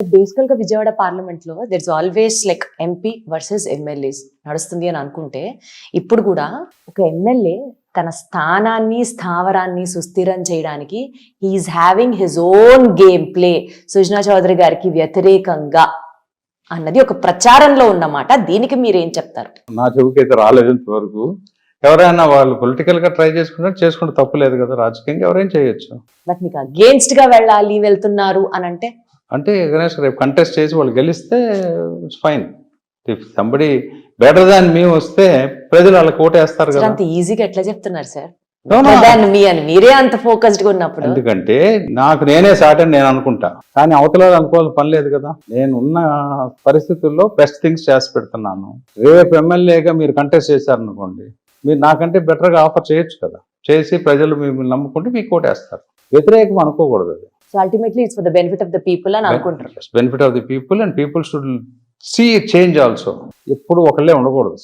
బేసికల్గా విజయవాడ పార్లమెంట్లో that's always like MP versus MLAs నడుస్తుంది అని అనుకుంటే ఇప్పుడు కూడా ఒక ఎమ్మెల్యే తన స్థానాన్ని స్థావరాన్ని సుస్థిరం చేయడానికి he's having his own game play Sujana Chowdary గారికి వ్యతిరేకంగా అన్నది ఒక ప్రచారంలో ఉన్నమాట. దీనికి మీరేం చెప్తారు? నా చెవికి అయితే రాలేదు ఇంతవరకు. ఎవరైనా వాళ్ళు పొలిటికల్గా ట్రై చేసుకుంటే చేసుకుంటే తప్పు లేదు కదా. రాజకీయంగా ఎవరైనా చేయొచ్చు. బట్ మీకు అగేన్స్ట్గా వెళ్ళాలి వెళ్తున్నారు అని అంటే అంటే గణేష్ రేపు కంటెస్ట్ చేసి వాళ్ళు గెలిస్తే it's fine if somebody better than me వస్తే ప్రజలు వాళ్ళకి ఓటేస్తారు కదా. అంత ఈజీగా ఎట్లా చెప్తున్నారు సార్? మీ అని మీరే అంత ఫోకస్డ్గా ఉన్నప్పుడు. ఎందుకంటే నాకు నేనే సాట్ అని నేను అనుకుంటా. కానీ అవతల అనుకోవాల్సిన పని లేదు కదా. నేను ఉన్న పరిస్థితుల్లో బెస్ట్ థింగ్స్ చేసి పెడుతున్నాను. రేపు ఎమ్మెల్యేగా మీరు కంటెస్ట్ చేశారనుకోండి మీరు నాకంటే బెటర్గా ఆఫర్ చేయొచ్చు కదా. చేసి ప్రజలు మిమ్మల్ని నమ్ముకుంటే మీకు ఓటేస్తారు. వ్యతిరేకం అనుకోకూడదు అది. So ultimately it's for the benefit of the people అని అనుకుంటారు. Benefit of the people and people should see change also ఎప్పుడు ఒకళ్ళే ఉండకూడదు.